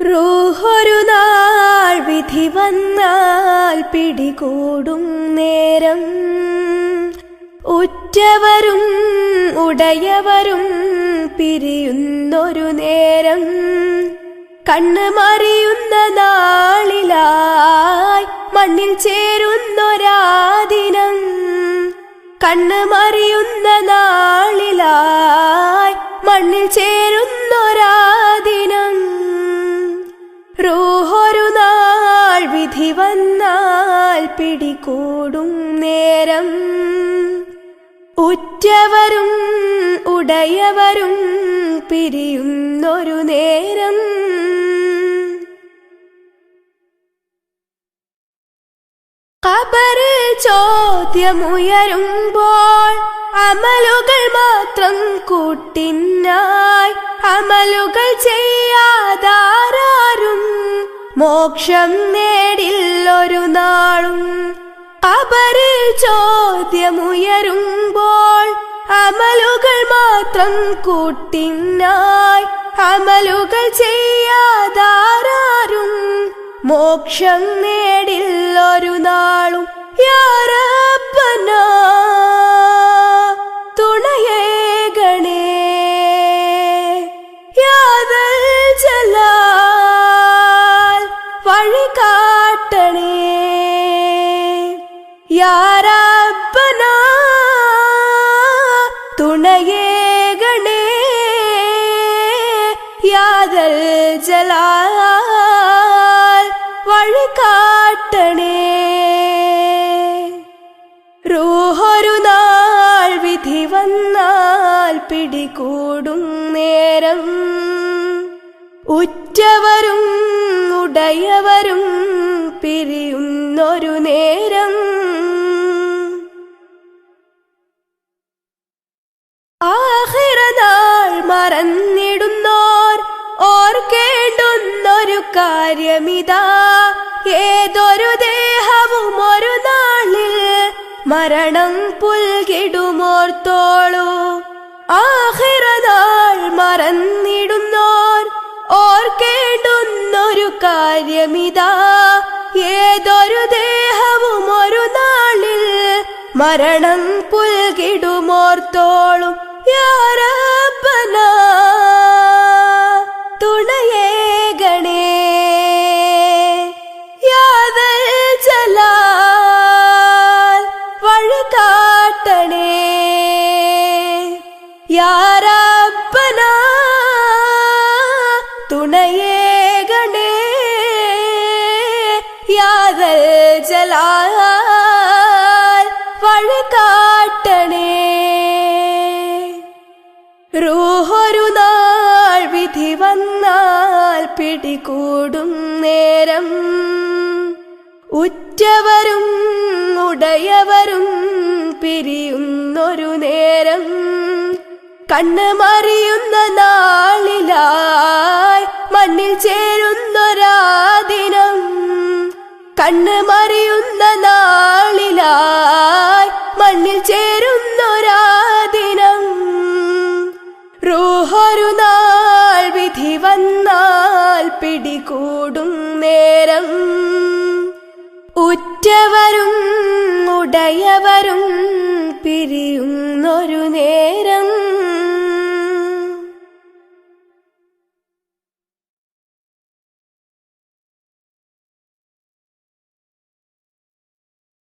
റൂഹൊരു നാൾ വിധി വന്നാൽ പിടികൂടും നേരം. ഉറ്റവരും ഉടയവരും പിരിയുന്നൊരു നേരം. കണ്ണ് മറിയുന്ന നാളിലായി മണ്ണിൽ ചേരുന്നൊരാദിനം. കണ്ണ് മറിയുന്ന നാളിലായി മണ്ണിൽ ചേരുന്നൊരാദിനം റൂഹൊരു നാൾ വിധി വന്നാൽ പിടികൂടും നേരം. ഉറ്റവരും ഉടയവരും പിരിയുന്നൊരു നേരം. ചോദ്യമുയരുമ്പോൾ അമലുകൾ മാത്രം കൂട്ടിനായി അമലുകൾ ചെയ്യാതാരും മോക്ഷം നേടില്ലൊരു നാളും. കബറ് ചോദ്യമുയരുമ്പോൾ അമലുകൾ മാത്രം കൂട്ടിനായി അമലുകൾ ചെയ്യാതാരും മോക്ഷം നേടില്ലൊരു നാളും. யாரப்பனா? துணையேகளே யாதல் செல்லால் வழிகாட்டனே. யாரப்பனா? துணையேகளே யாதல் ஜலால் வழிகாட்டனே. പിടികൂടും നേരം. ഉറ്റവരും ഉടയവരും പിരിയുന്നൊരു നേരം. ആഹിറനാൾ മറന്നിടുന്നോർ ഓർക്കേണ്ടുന്നൊരു കാര്യമിതാ. ഏതൊരു ദേഹവും ഒരു നാളിൽ മരണം പുൽകിടുമോർത്തോളൂ. ആഹിറനാൾ മറന്നിടുന്നോർ ഓർക്കേണ്ടുന്നൊരു കാര്യമിതാ. ഏതൊരു ദേഹവും ഒരു നാളിൽ മരണം പുൽകിടുമോർത്തോളും. യാരപ്പന ജലാൽ വഴി കാട്ടണേ റൂഹൊരു നാൾ വിധി വന്നാൽ പിടികൂടും നേരം. ഉറ്റവരും ഉടയവരും പിരിയുന്നൊരു നേരം. കണ്ണ് മറിയുന്ന നാളിലായി കണ്ണ് മറിയുന്ന നാളിലായി മണ്ണിൽ ചേരുന്നൊരാദിനം. റൂഹൊരു നാൾ വിധി വന്നാൽ പിടികൂടും നേരം. ഉറ്റവരും ഉടയവരും നേരം